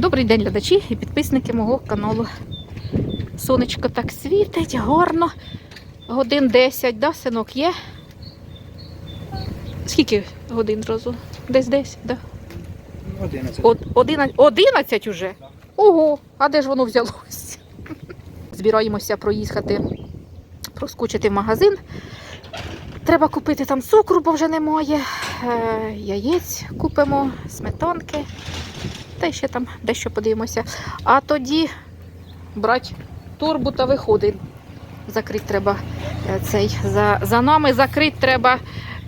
Добрий день, глядачі і підписники мого каналу. Сонечко так світить, гарно. Годин 10, да, синок є? Скільки годин зразу? Десь 10, да? 11. От, 11, 11 уже? Ого, а де ж воно взялось? Збираємося проїхати, проскочити в магазин. Треба купити там цукру, бо вже немає. Е, яєць купимо, сметанки. Та ще там дещо подивимося. А тоді брати торбу та виходить. Закрити треба е, цей. За, за нами закрити треба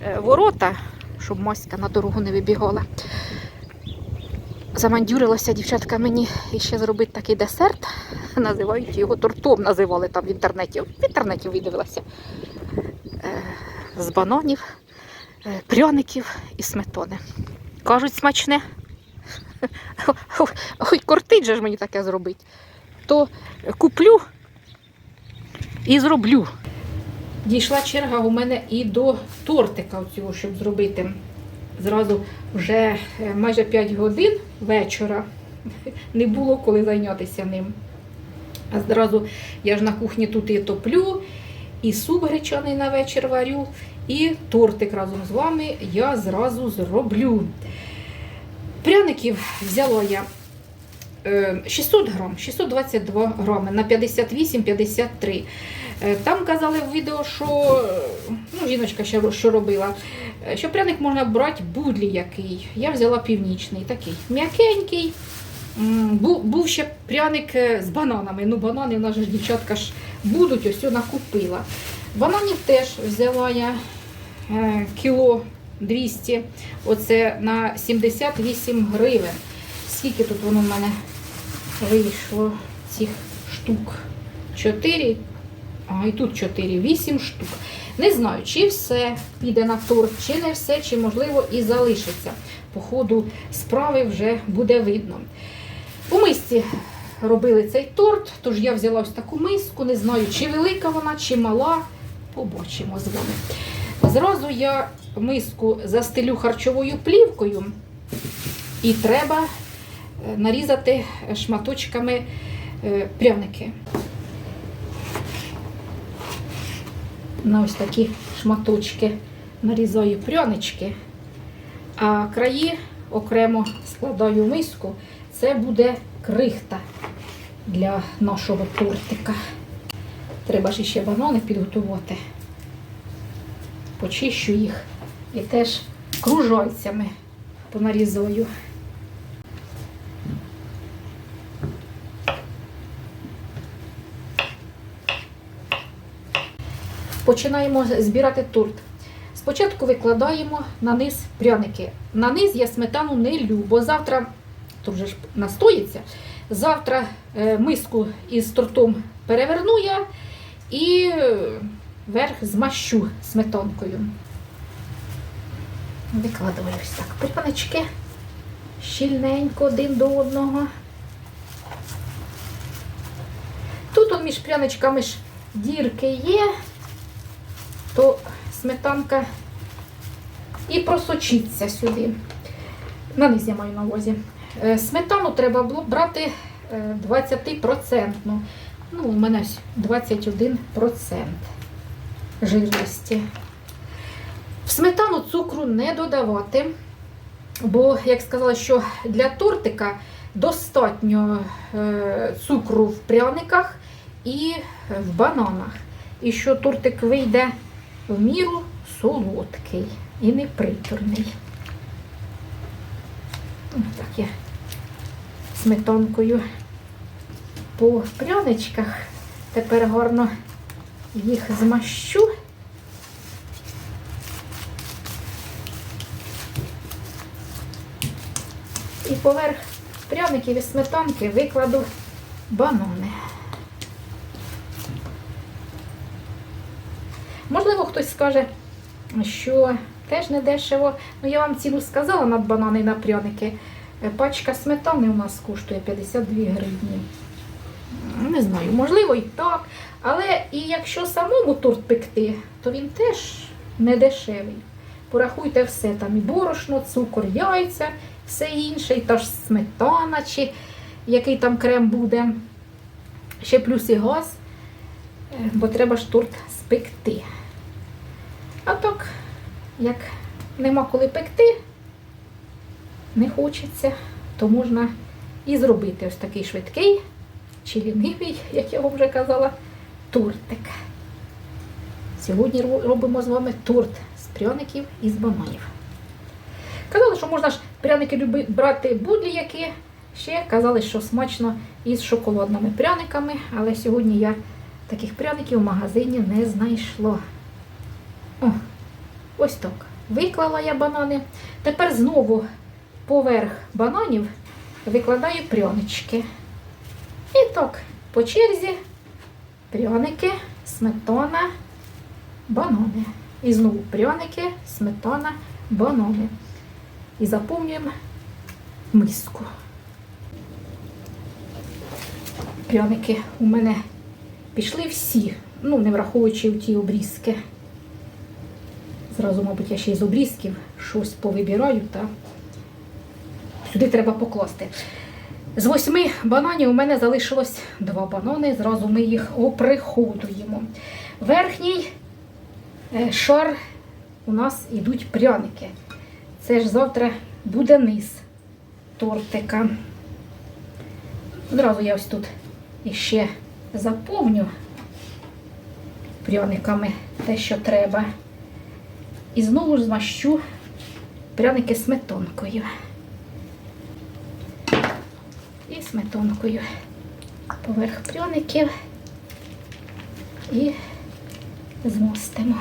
е, ворота, щоб маська на дорогу не вибігала. Замандюрилася дівчатка мені ще зробити такий десерт. Називають його тортом, називали там в інтернеті. В інтернеті видивилася. Е, З бананів, е, пряників і сметани. Кажуть, смачне. Ой, кортить же ж мені таке зробити. То куплю і зроблю. Дійшла черга у мене і до тортика цього, щоб зробити. Зразу вже е, майже 5 годин вечора не було коли зайнятися ним. А зразу я ж на кухні тут і топлю, і суп гречаний на вечір варю, і тортик разом з вами я зразу зроблю. Пряників взяла я е, 600 грам, 622 грами на 58-53. Е, Там казали в відео, що ну, жіночка ще що робила, е, що пряник можна брати будлі який. Я взяла північний, такий м'якенький. Був, ще пряник е, з бананами. Ну, банани в нас ж дівчатка ж будуть, ось накупила. Бананів теж взяла я кіло 200, оце на 78 гривень. Скільки тут воно в мене вийшло цих штук? 4, а і тут 4, 8 штук. Не знаю, чи все піде на торт, чи не все, чи можливо і залишиться. По ходу справи вже буде видно. У мисці робили цей торт, тож я взяла ось таку миску, не знаю, чи велика вона, чи мала. Побачимо з вами. Зразу я миску застелю харчовою плівкою і треба е, нарізати шматочками е, пряники. На ось такі шматочки нарізаю прянички, а краї окремо складаю в миску. Це буде крихта для нашого тортика. Треба ж ще банани підготувати. Почищу їх і теж кружальцями понарізаю. Починаємо збирати торт. Спочатку викладаємо на низ пряники. На низ я сметану не люблю, бо завтра тут вже ж настоїться. Завтра е, миску із тортом переверну я і е, верх змащу сметанкою. Викладаю ось так прянички щільненько один до одного. Тут он між пряничками ж дірки є, то сметанка і просочиться сюди. На низ я маю на увазі. Е, Сметану треба було брати е, 20%. Ну, у мене ось 21% жирності. В сметану цукру не додавати, бо, як сказала, що для тортика достатньо е, цукру в пряниках і в бананах. І що тортик вийде в міру солодкий і неприторний. Ось Так я сметанкою по пряничках. Тепер гарно їх змащу. І поверх пряників і сметанки викладу банани. Можливо, хтось скаже, що теж не дешево. Ну, я вам ціну сказала на банани і на пряники. Е, Пачка сметани у нас коштує 52 гривні. Не знаю, можливо і так. Але і якщо самому торт пекти, то він теж не дешевий. Порахуйте все, там і борошно, цукор, яйця, все інше, і та ж сметана, чи який там крем буде. Ще плюс і газ, е, бо треба ж торт спекти. А так, як нема коли пекти, не хочеться, то можна і зробити ось такий швидкий чи лінивий, як я вам вже казала, тортик. Сьогодні робимо з вами торт з пряників і з бананів. Казали, що можна ж пряники люби, брати будь-які. Ще казали, що смачно із шоколадними пряниками, але сьогодні я таких пряників в магазині не знайшла. О, ось так. Виклала я банани. Тепер знову поверх бананів викладаю прянички. І так, по черзі пряники, сметана, банани. І знову пряники, сметана, банани. І заповнюємо миску. Пряники у мене пішли всі, ну, не враховуючи ті обрізки. Зразу, мабуть, я ще із обрізків щось повибираю та сюди треба покласти. З восьми бананів у мене залишилось два банани. Зразу ми їх оприходуємо. Верхній е, шар у нас йдуть пряники. Це ж завтра буде низ тортика. Одразу я ось тут іще заповню пряниками те, що треба. І знову ж змащу пряники сметанкою. І сметанкою поверх пряників і змостимо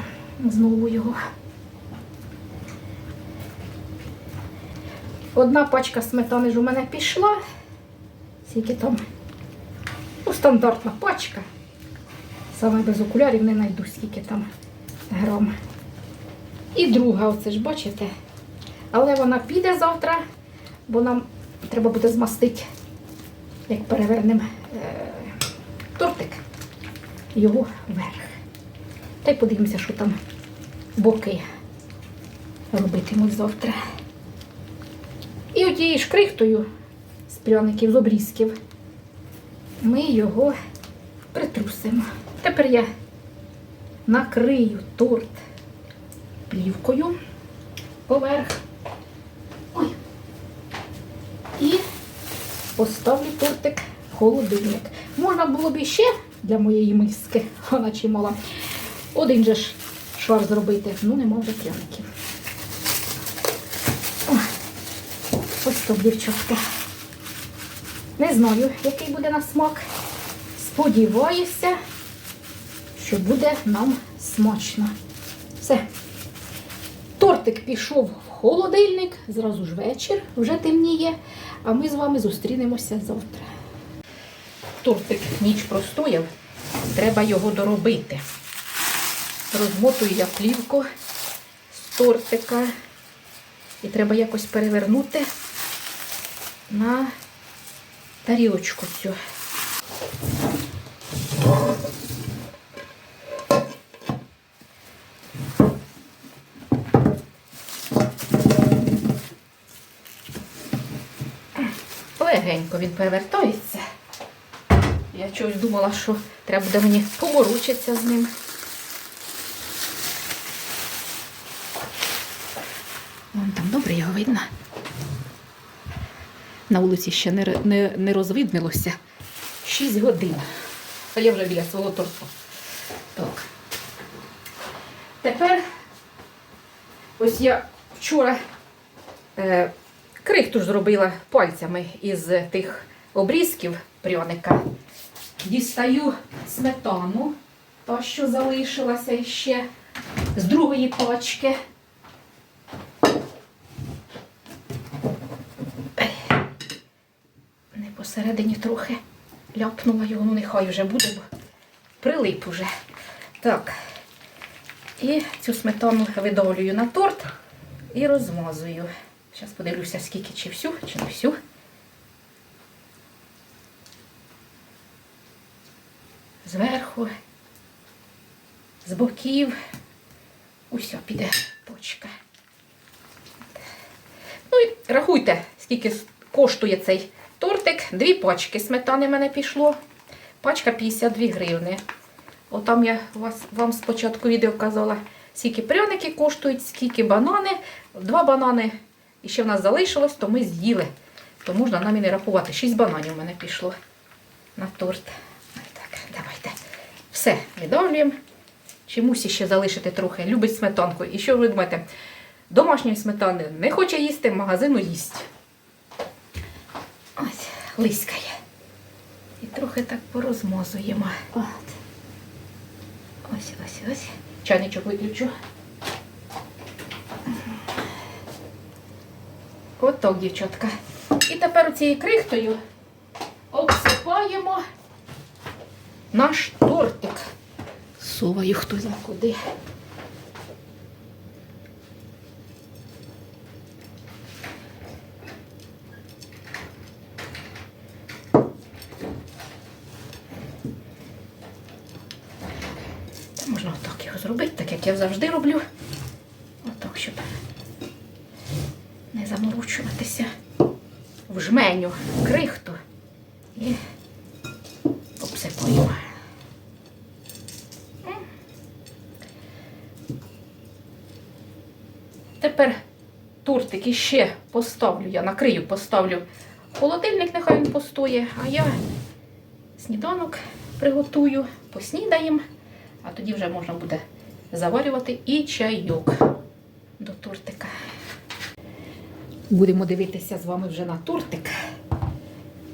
знову його. Одна пачка сметани ж у мене пішла. Скільки там? Ну, стандартна пачка. Саме без окулярів не знайду, скільки там грам. І друга, оце ж бачите. Але вона піде завтра, бо нам треба буде змастити, як перевернемо е, тортик, його вверх. Та й подивимося, що там боки робитимуть завтра. І отією ж крихтою з пряників, з обрізків, ми його притрусимо. Тепер я накрию торт плівкою поверх. Ой. І поставлю тортик в холодильник. Можна було б іще для моєї миски, вона чимала. Один же ж шар зробити, ну нема вже пряників. Ось то, дівчатка. Не знаю, який буде на смак. Сподіваюся, що буде нам смачно. Все. Тортик пішов в холодильник, зразу ж вечір, вже темніє, а ми з вами зустрінемося завтра. Тортик ніч простояв, треба його доробити. Розмотую я плівку з тортика і треба якось перевернути на тарілочку цю. Легенько він перевертається. Я чогось думала, що треба буде мені поморочитися з ним. Вон там добре його видно. На вулиці ще не, не, не розвиднилося. 6 годин. А я вже біля свого торту. Так. Тепер ось я вчора е, крихту ж зробила пальцями із тих обрізків пряника. Дістаю сметану, та, що залишилася ще з другої пачки. Не посередині трохи ляпнула його, ну нехай вже буде, бо прилип уже. Так. І цю сметану видавлюю на торт і розмазую. Зараз подивлюся, скільки чи всю, чи не всю. Зверху, з боків. Усе, піде почка. Ну і рахуйте, скільки коштує цей. Тортик дві пачки сметани мене пішло. Пачка 52 гривни. Отам я вас, вам спочатку відео казала, скільки пряники коштують, скільки банани. Два банани і ще в нас залишилось, то ми з'їли. То можна нам і не рахувати. Шість бананів у мене пішло на торт. Так, давайте. Все, видавлюємо. Чомусь ще залишити трохи. Любить сметанку. І що ви думаєте? Домашньої сметани не хоче їсти, магазину їсть. Лискає. І трохи так порозмазуємо. От. Ось, ось, ось. Чайничок виключу. От так, дівчатка. І тепер цією крихтою обсипаємо наш тортик. Соваю хто зна куди. Та можна отак його зробити, так як я завжди роблю. Отак, щоб не заморочуватися в жменю крихту і обсипаємо. М. Тепер тортик іще поставлю, я накрию, поставлю холодильник, нехай він постоє, а я сніданок приготую, поснідаємо, а тоді вже можна буде заварювати і чайок до тортика. Будемо дивитися з вами вже на тортик.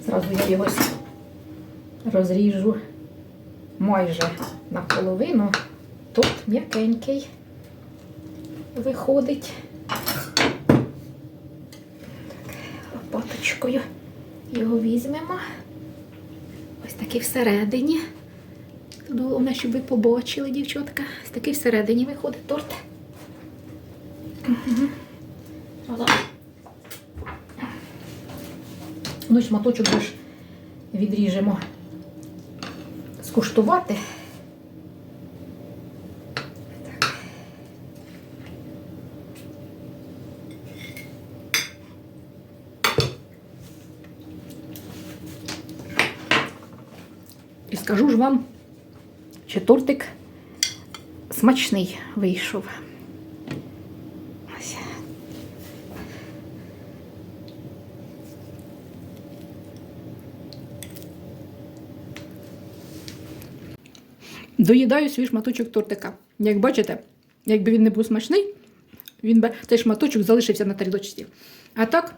Зразу я його розріжу майже наполовину. Тут м'якенький виходить. Лопаточкою його візьмемо. Ось такий всередині. Тут головне, щоб ви побачили, дівчатка. Ось такий всередині виходить торт. Угу. Ну, шматочок вже ж відріжемо скуштувати. І скажу ж вам, що тортик смачний вийшов. Доїдаю свій шматочок тортика. Як бачите, якби він не був смачний, він би цей шматочок залишився на тарілочці. А так,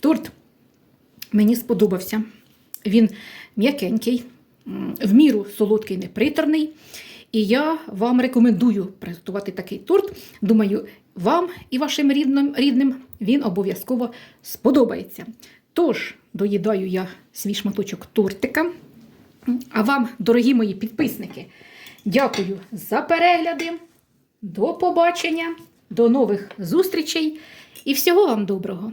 торт мені сподобався. Він м'якенький, в міру солодкий, неприторний. І я вам рекомендую приготувати такий торт. Думаю, вам і вашим рідним, рідним він обов'язково сподобається. Тож, доїдаю я свій шматочок тортика. А вам, дорогі мої підписники, дякую за перегляди. До побачення, до нових зустрічей і всього вам доброго!